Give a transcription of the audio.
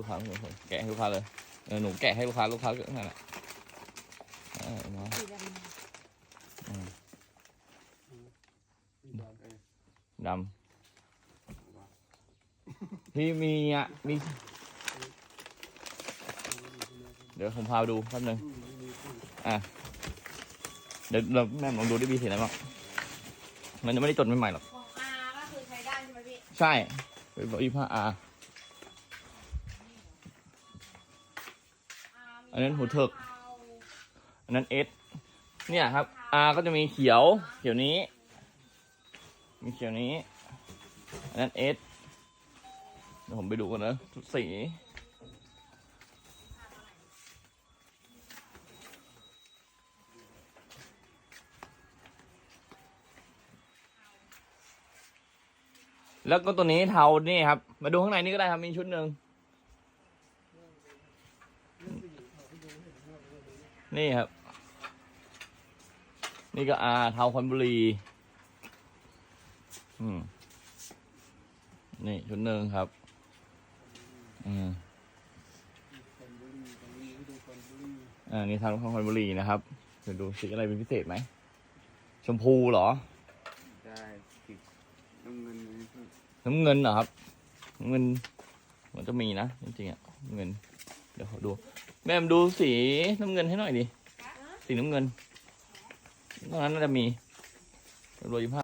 ลูกค้าทุกคนแกะให้ลูกค้าเลยเออหนูแกะให้ลูกค้าลูกค้าก็นั่นแหละเออมาสีดำดำพี่มีอะมีเดี๋ยวผมพาไปดูแป๊บนึงอะเดี๋ยวเราแม่ลองดูได้มีสีอะไรบ้างมันยังไม่ได้จดใหม่ๆหรอกของอาก็คือใช้ได้ใช่ไหมพี่ ใช่เป็นบอกยี่ห้าอา อันนั้นหัวเถิกอันนั้นเอสเนี่ยครับอาก็จะมีเขียว เขียวนี้ มีเขียวนี้ อันนั้นเอสเดี๋ยวผมไปดูกันนะทุกสีแล้วก็ตัวนี้เทานี่ครับ มาดูข้างในนี่ก็ได้ครับ มีชุดหนึ่ง นี่ครับ นี่ก็อาเทาคอนบุรี อืม นี่ชุดหนึ่งครับ อืมอ่านี่ทางคอนบุรีนะครับเดี๋ยวดูสีอะไรเป็นพิเศษไหม ชมพูเหรอได้ติดน้ำเงินนี่คือน้ำเงินเหรอครับ น้ำเงิน มันจะมีนะ จริงๆอะน้ำเงินเดี๋ยวขอดู แม่มดูสีน้ำเงินให้หน่อยดิ สีน้ำเงินตรงนั้นน่าจะมีรวยยี่ห้า